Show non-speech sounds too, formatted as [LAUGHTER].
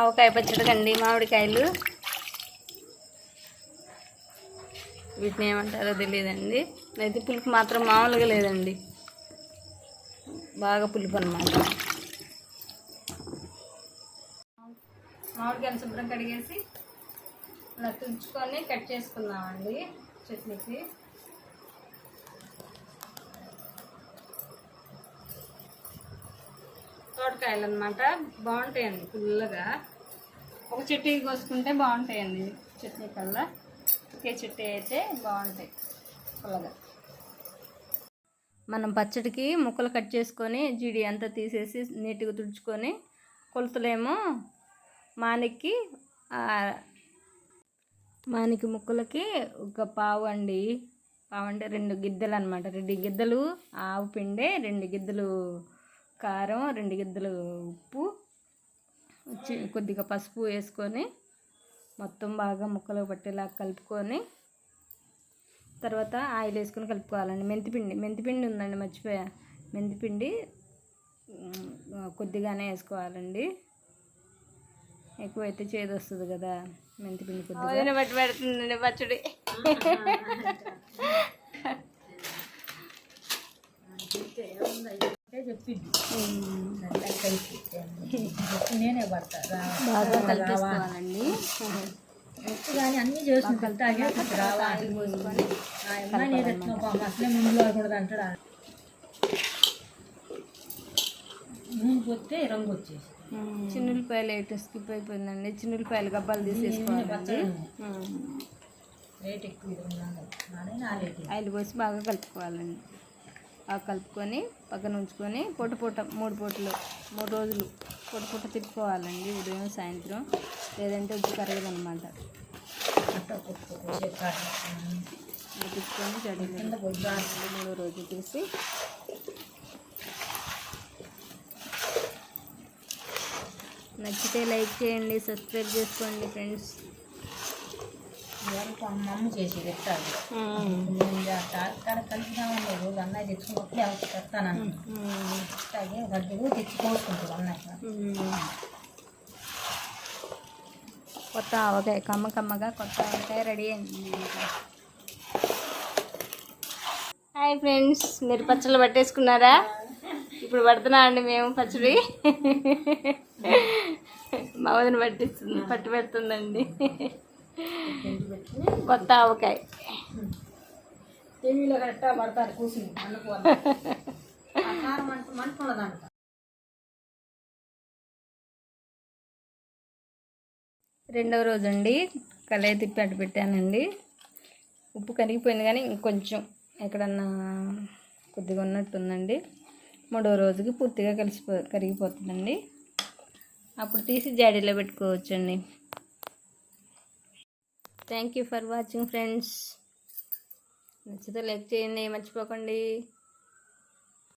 ఆవకాయ పచ్చడి కండి మామిడికాయలు. వీటిని ఏమంటారో తెలియదండి. అయితే పులుపు మాత్రం మామూలుగా లేదండి. బాగా పులుపు అనమాట మామిడికాయలు శుభ్రం కడిగేసి ఇలా తుంచుకొని కట్ చేసుకుందామండి. చట్నీకి. తోటకాయలు అనమాట బాగుంటాయండి ఫుల్గా ఒక చెట్టుకి కోసుకుంటే బాగుంటాయండి. చెట్టు కల్లా. ఒకే చెట్టు అయితే బాగుంటాయి పుల్లగా. మనం పచ్చడికి ముక్కలు కట్ చేసుకొని జీడి అంతా తీసేసి నీట్గా తుడుచుకొని కొలతలేమో మానికి మానికి ముక్కలకి ఒక పావు అండి. పావు అంటే రెండు గిద్దెలు అనమాట రెండు గిద్దలు ఆవు పిండే రెండు గిద్దలు కారం రెండు గిద్దలు ఉప్పు కొద్దిగా పసుపు వేసుకొని మొత్తం బాగా ముక్కలు పట్టేలా కలుపుకొని తర్వాత ఆయిల్ వేసుకొని కలుపుకోవాలండి. మెంతిపిండి మెంతిపిండి ఉందండి మర్చిపోయా. మెంతిపిండి కొద్దిగానే వేసుకోవాలండి. ఎక్కువైతే చేదు వస్తుంది కదా మెంతిపిండి కొద్దిగా. బట్టి పెడుతుందండి పచ్చడి. [LAUGHS] నేనే పడతా. బాగా కలిపేసుకోవాలండి. కానీ అన్ని చేసిన తాగే రావాలి ఆయిల్ పోసుకొని ఆ అమ్మాయి నేను ఎత్తుకో పాపం అసలే ముందులో కూడా అంటాడు నూనె పోతే రంగు వచ్చేసి చిన్నులపాయలు అయితే స్కిప్ అయిపోయిందండి చిన్నులపాయలు గబ్బాలు తీసేసుకోవాలండి. ఉమ్. రేట్ ఎక్కువ ఆయిల్ పోసి బాగా కలుపుకోవాలండి. కలుపుకొని పక్కన ఉంచుకొని పూట పొట్ట మూడు పూటలు మూడు రోజులు పూట పొట్ట తిప్పుకోవాలండి ఉదయం సాయంత్రం. లేదంటే ఉప్పు కరగదు అనమాట తిప్పుకొని చదివింది మూడో రోజు తీసి నచ్చితే లైక్ చేయండి సబ్స్క్రైబ్ చేసుకోండి ఫ్రెండ్స్. ఎవరికి మా అమ్మ చేసేది ఎట్టాలి నేను తాత్కాడ కలిపినామని రోజు అన్నయ్య తెచ్చుకున్నప్పుడు ఎవరికి పెడతాను అట్లాగే గడ్డలు తెచ్చి కోసుకుంటాడు అన్నయ్య. కొత్త ఆవకాయ కమ్మ కమ్మగా కొత్త ఆవకాయ రెడీ అయింది హాయ్ ఫ్రెండ్స్ మీరు పచ్చళ్ళు పట్టేసుకున్నారా? ఇప్పుడు పడుతున్నా అండి మేము పచ్చడి. మా వదిన పట్టిస్తుంది పట్టి పెడుతుందండి. కొత్త ఆవకాయ. టీవీలో కరెక్ట్గా పడతారు రెండవ రోజు అండి కళాయి తిప్పి అటు పెట్టానండి. ఉప్పు కరిగిపోయింది కానీ ఇంకొంచెం ఎక్కడన్నా కొద్దిగా ఉన్నట్టుందండి. మూడవ రోజుకి పూర్తిగా కలిసిపో కరిగిపోతుందండి. అప్పుడు తీసి జాడీలో పెట్టుకోవచ్చండి. Thank you for watching friends నచ్చితే లైక్ చేయండి మర్చిపోకండి.